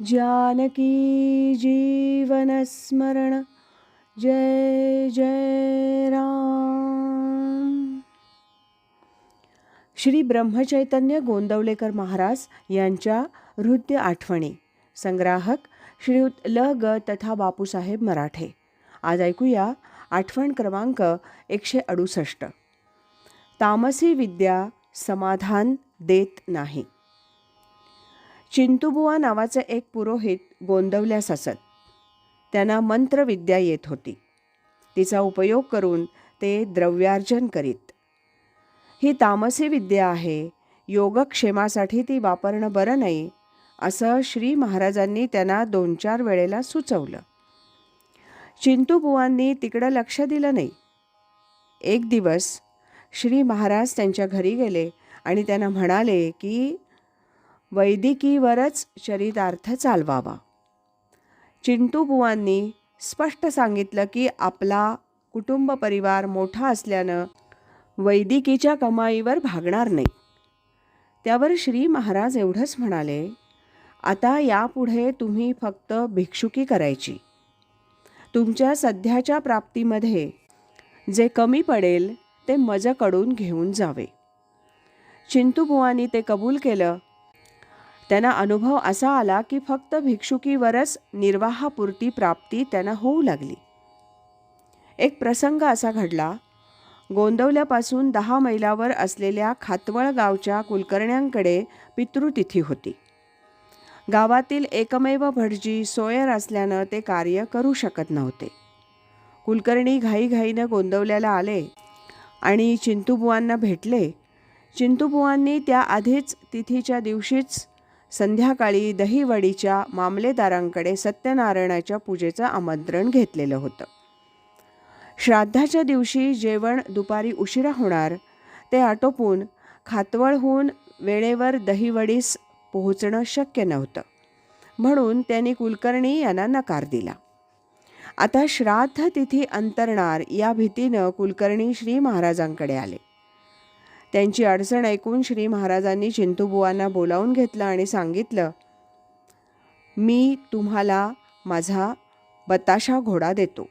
जानकी जीवनस्मरण जय जय राम। श्री ब्रह्मचैतन्य गोंदवलेकर महाराज यांच्या हृदय आठवणी। संग्राहक श्रीयुत ल ग तथा बापूसाहेब मराठे। आज ऐकूया आठवण क्रमांक एकशे अडुसष्ट। तामसी विद्या समाधान देत नाही। चिंतुबुवा नावाचे एक पुरोहित गोंदवल्यास असत. त्यांना मंत्रविद्या येत होती. तिचा उपयोग करून ते द्रव्यार्जन करीत. ही तामसी विद्या आहे. योगक्षेमासाठी ती वापरणं बरं नाही असं श्री महाराजांनी त्यांना दोन चार वेळेला सुचवलं. चिंतूबुवांनी तिकडं लक्ष दिलं नाही. एक दिवस श्री महाराज त्यांच्या घरी गेले आणि त्यांना म्हणाले की वैदिकीवरच चरितार्थ चालवावा. चिंटूबुवांनी स्पष्ट सांगितलं की आपला कुटुंब परिवार मोठा असल्यानं वैदिकीच्या कमाईवर भागणार नाही. त्यावर श्री महाराज एवढंच म्हणाले आता यापुढे तुम्ही फक्त भिक्षुकी करायची. तुमच्या सध्याच्या प्राप्तीमध्ये जे कमी पडेल ते मजकडून घेऊन जावे. चिंतूबुवांनी ते कबूल केलं त्यांना अनुभव असा आला की फक्त भिक्षुकीवरच निर्वाहापुरती प्राप्ती त्यांना होऊ लागली. एक प्रसंग असा घडला. गोंदवल्यापासून दहा मैलावर असलेल्या खातवळ गावच्या कुलकर्ण्यांकडे पितृतिथी होती. गावातील एकमेव भटजी सोयर असल्यानं ते कार्य करू शकत नव्हते. कुलकर्णी घाईघाईनं गोंदवल्याला आले आणि चिंतूबुवांना भेटले. चिंतूबुवांनी त्याआधीच तिथीच्या दिवशीच संध्याकाळी दहीवडीच्या मामलेदारांकडे सत्यनारायणाच्या पूजेचं आमंत्रण घेतलेलं होतं. श्राद्धाच्या दिवशी जेवण दुपारी उशिरा होणार ते आटोपून खातवळहून वेळेवर दहीवडीस पोहोचणं शक्य नव्हतं. म्हणून त्यांनी कुलकर्णी यांना नकार दिला. आता श्राद्ध तिथी अंतरणार या भीतीनं कुलकर्णी श्री महाराजांकडे आले. त्यांची अडचण ऐकून श्री महाराजांनी चिंतूबुवांना बोलावून घेतलं आणि सांगितलं मी तुम्हाला माझा बताशा घोडा देतो.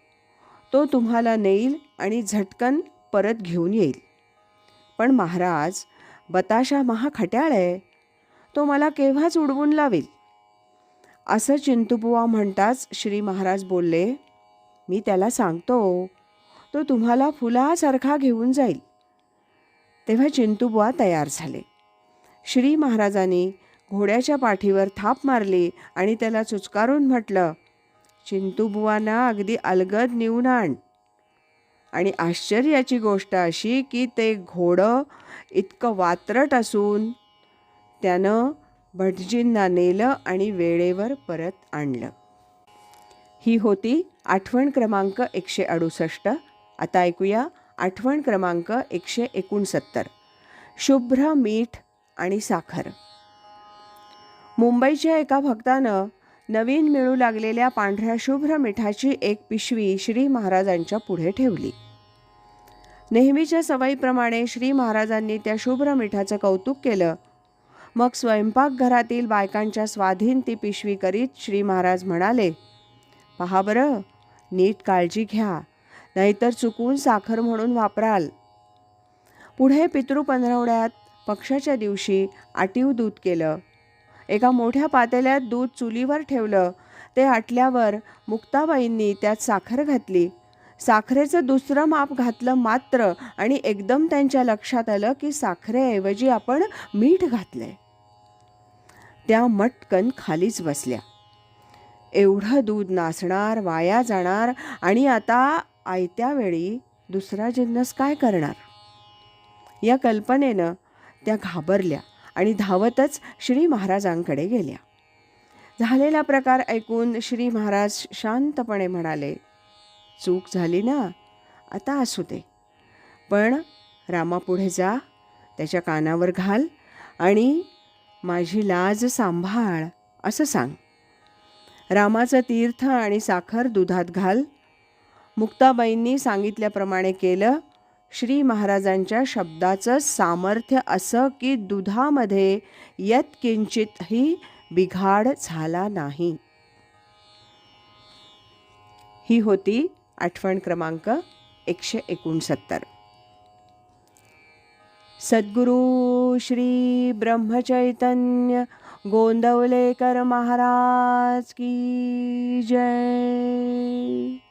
तो तुम्हाला नेईल आणि झटकन परत घेऊन येईल. पण महाराज बताशा महाखट्याळ आहे. तो मला केव्हाच उडवून लावेल? असं चिंतुबुवा म्हणताच श्री महाराज बोलले मी त्याला सांगतो तो तुम्हाला फुलासारखा घेऊन जाईल. तेव्हा चिंतुबुवा तयार झाले. श्री महाराजांनी घोड्याच्या पाठीवर थाप मारली आणि त्याला चुचकारून म्हटलं चिंतुबुवांना अगदी अलगद नेऊन आण. आणि आश्चर्याची गोष्ट अशी की ते घोडं इतकं वात्रट असून त्यानं भटजींना नेलं आणि वेळेवर परत आणलं. ही होती आठवण क्रमांक एकशे अडुसष्ट. आता ऐकूया आठवण क्रमांक एकशे एकोणसत्तर. शुभ्र मीठ आणि साखर. मुंबईच्या एका भक्तानं नवीन मिळू लागलेल्या पांढऱ्या शुभ्र मिठाची एक पिशवी श्री महाराजांच्या पुढे ठेवली. नेहमीच्या सवयीप्रमाणे श्री महाराजांनी त्या शुभ्र मिठाचं कौतुक केलं. मग स्वयंपाकघरातील बायकांच्या स्वाधीन ती पिशवी करीत श्री महाराज म्हणाले पहा बरं नीट काळजी घ्या. नाहीतर चुकून साखर म्हणून वापराल. पुढे पितृ पंधरवड्यात पक्षाच्या दिवशी आटीव दूध केलं. एका मोठ्या पातेल्यात दूध चुलीवर ठेवलं. ते आटल्यावर मुक्ताबाईंनी त्यात साखर घातली. साखरेचं दुसरं माप घातलं मात्र आणि एकदम त्यांच्या लक्षात आलं की साखरेऐवजी आपण मीठ घातलंय. त्या मटकन खालीच बसल्या. एवढं दूध नासणार वाया जाणार आणि आता आयत्या वेळी दुसरा जिन्नस काय करणार? या कल्पनेनं त्या घाबरल्या आणि धावतच श्री महाराजांकडे गेल्या. झालेला प्रकार ऐकून श्री महाराज शांतपणे म्हणाले चूक झाली ना आता असू दे. पण रामापुढे जा त्याच्या कानावर घाल आणि माझी लाज सांभाळ असं सांग. रामाचं तीर्थ आणि साखर दुधात घाल मुक्ताबाईंनी सांगितल्याप्रमाणे केलं. श्री महाराजांच्या शब्दाचं सामर्थ्य असं की दुधामध्ये यत किंचितही बिघाड झाला नाही. ही होती आठवण क्रमांक एकशे एकोणसत्तर. सद्गुरू श्री ब्रह्मचैतन्य गोंदवलेकर महाराज की जय.